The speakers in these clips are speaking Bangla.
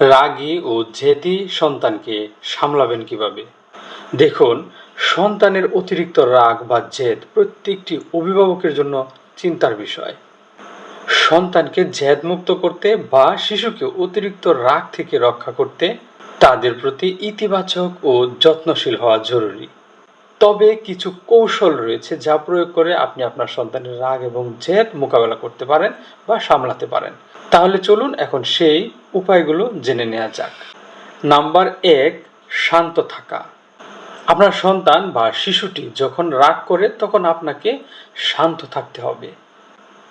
রাগী ও জেদি সন্তানকে সামলাবেন কীভাবে? দেখুন, সন্তানের অতিরিক্ত রাগ বা জেদ প্রত্যেকটি অভিভাবকের জন্য চিন্তার বিষয়। সন্তানকে জেদ মুক্ত করতে বা শিশুকে অতিরিক্ত রাগ থেকে রক্ষা করতে তাদের প্রতি ইতিবাচক ও যত্নশীল হওয়া জরুরি। তবে কিছু কৌশল রয়েছে যা প্রয়োগ করে আপনি আপনার সন্তানের রাগ এবং জেদ মোকাবেলা করতে পারেন বা সামলাতে পারেন। তাহলে চলুন এখন সেই উপায়গুলো জেনে নেওয়া যাক। নাম্বার এক, শান্ত থাকা। আপনার সন্তান বা শিশুটি যখন রাগ করে তখন আপনাকে শান্ত থাকতে হবে।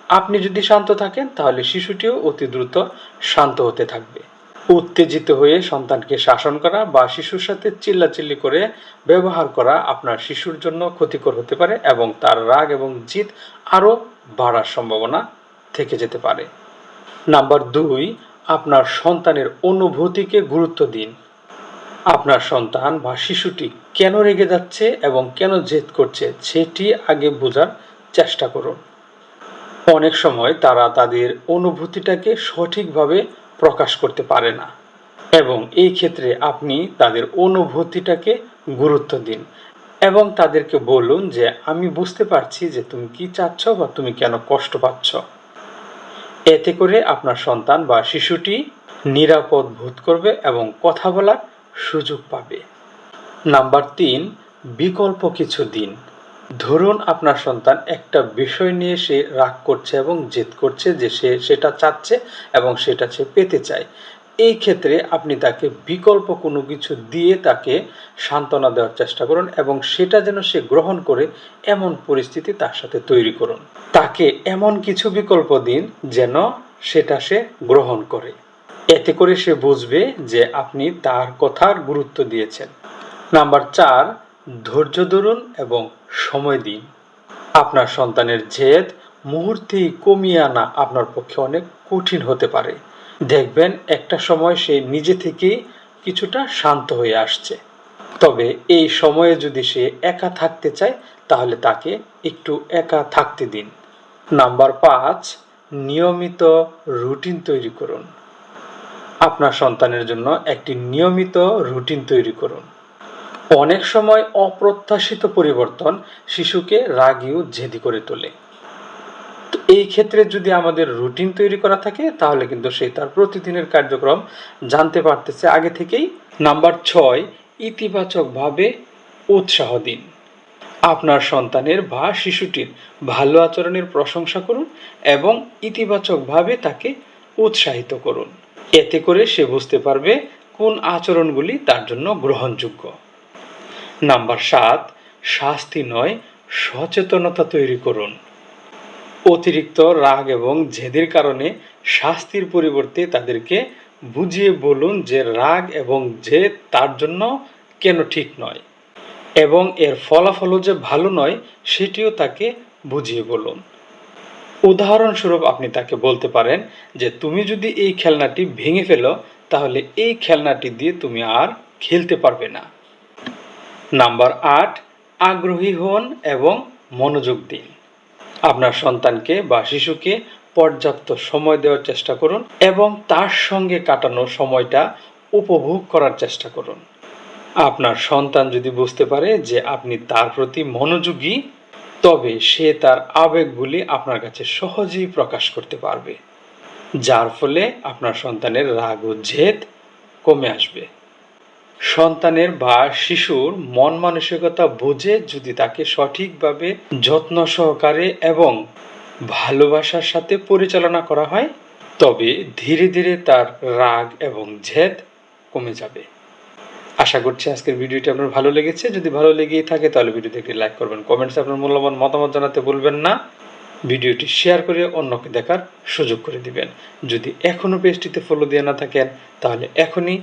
আপনি যদি শান্ত থাকেন তাহলে শিশুটিও অতি দ্রুত শান্ত হতে থাকবে। উত্তেজিত হয়ে সন্তানকে শাসন করা বা শিশুর সাথে চিল্লাচিল্লি করে ব্যবহার করা আপনার শিশুর জন্য ক্ষতিকর হতে পারে এবং তার রাগ এবং জিদ আরও বাড়ার সম্ভাবনা থেকে যেতে পারে। নাম্বার দুই, আপনার সন্তানের অনুভূতিকে গুরুত্ব দিন। আপনার সন্তান বা শিশুটি কেন রেগে যাচ্ছে এবং কেন জেদ করছে সেটি আগে বোঝার চেষ্টা করুন। অনেক সময় তারা তাদের অনুভূতিটাকে সঠিকভাবে প্রকাশ করতে পারে না। এবং এই ক্ষেত্রে আপনি তাদের অনুভূতিটাকে গুরুত্ব দিন এবং তাদেরকে বলুন যে, আমি বুঝতে পারছি যে তুমি কি চাচ্ছ বা তুমি কেন কষ্ট পাচ্ছ। এতে করে আপনার সন্তান বা শিশুটি নিরাপদ বোধ করবে এবং কথা বলার সুযোগ পাবে। নাম্বার তিন, বিকল্প কিছু দিন। ধরুন আপনার সন্তান একটা বিষয় নিয়ে সে রাগ করছে এবং জেদ করছে যে সে সেটা চাচ্ছে এবং সেটা সে পেতে চায়। এই ক্ষেত্রে আপনি তাকে বিকল্প কোনো কিছু দিয়ে তাকে সান্ত্বনা দেওয়ার চেষ্টা করুন এবং সেটা যেন সে গ্রহণ করে এমন পরিস্থিতি তার সাথে তৈরি করুন। তাকে এমন কিছু বিকল্প দিন যেন সেটা সে গ্রহণ করে। এতে করে সে বুঝবে যে আপনি তার কথার গুরুত্ব দিয়েছেন। নাম্বার চার ধৈর্য ধরুন এবং সময় দিন। আপনার সন্তানের জেদ মুহূর্তেই কমিয়ে আনা আপনার পক্ষে অনেক কঠিন হতে পারে। দেখবেন একটা সময় সে নিজে থেকেই কিছুটা শান্ত হয়ে আসছে। তবে এই সময়ে যদি সে একা থাকতে চায়, তাহলে তাকে একটু একা থাকতে দিন। নাম্বার পাঁচ, নিয়মিত রুটিন তৈরি করুন। আপনার সন্তানের জন্য একটি নিয়মিত রুটিন তৈরি করুন। অনেক সময় অপ্রত্যাশিত পরিবর্তন শিশুকে রাগী ও জেদি করে তোলে। তো এই ক্ষেত্রে যদি আমাদের রুটিন তৈরি করা থাকে, তাহলে কিন্তু সে তার প্রতিদিনের কার্যক্রম জানতে পারতেছে। আগে থেকেই নাম্বার ছয়, ইতিবাচকভাবে উৎসাহ দিন। আপনার সন্তানের বা শিশুটির ভালো আচরণের প্রশংসা করুন এবং ইতিবাচকভাবে তাকে উৎসাহিত করুন। এতে করে সে বুঝতে পারবে কোন আচরণগুলি তার জন্য গ্রহণযোগ্য। নাম্বার সাত, শাস্তি নয়, সচেতনতা তৈরি করুন। অতিরিক্ত রাগ এবং জেদের কারণে শাস্তির পরিবর্তে তাদেরকে বুঝিয়ে বলুন যে রাগ এবং জেদ তার জন্য কেন ঠিক নয় এবং এর ফলাফলও যে ভালো নয় সেটিও তাকে বুঝিয়ে বলুন। উদাহরণস্বরূপ আপনি তাকে বলতে পারেন যে, তুমি যদি এই খেলনাটি ভেঙে ফেলো, তাহলে এই খেলনাটি দিয়ে তুমি আর খেলতে পারবে না। নাম্বার আট, আগ্রহী হন এবং মনোযোগ দিন। আপনার সন্তানকে বা শিশুকে পর্যাপ্ত সময় দেওয়ার চেষ্টা করুন এবং তার সঙ্গে কাটানো সময়টা উপভোগ করার চেষ্টা করুন। আপনার সন্তান যদি বুঝতে পারে যে আপনি তার প্রতি মনোযোগী, তবে সে তার আবেগগুলি আপনার কাছে সহজেই প্রকাশ করতে পারবে, যার ফলে আপনার সন্তানের রাগ ও জেদ কমে আসবে। সন্তানের বা শিশুর মন মানসিকতা বুঝে যদি তাকে সঠিকভাবে যত্ন সহকারে এবং ভালোবাসার সাথে পরিচালনা করা হয়, তবে ধীরে ধীরে তার রাগ এবং ঝেদ কমে যাবে। আশা করছি আজকের ভিডিওটি আপনার ভালো লেগেছে। যদি ভালো লেগেই থাকে, তাহলে ভিডিওতে একটি লাইক করবেন, কমেন্টসে আপনার মূল্যবান মতামত জানাতে ভুলবেন না। ভিডিওটি শেয়ার করে অন্যকে দেখার সুযোগ করে দিবেন। যদি এখনও পেজটিতে ফলো দিয়ে না থাকেন, তাহলে এখনই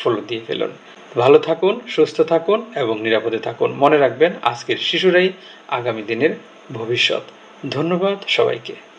ফলো দিয়ে ফেলুন। ভালো থাকুন, সুস্থ থাকুন এবং নিরাপদে থাকুন। মনে রাখবেন, আজকের শিশুরাই আগামী দিনের ভবিষ্যৎ। ধন্যবাদ সবাইকে।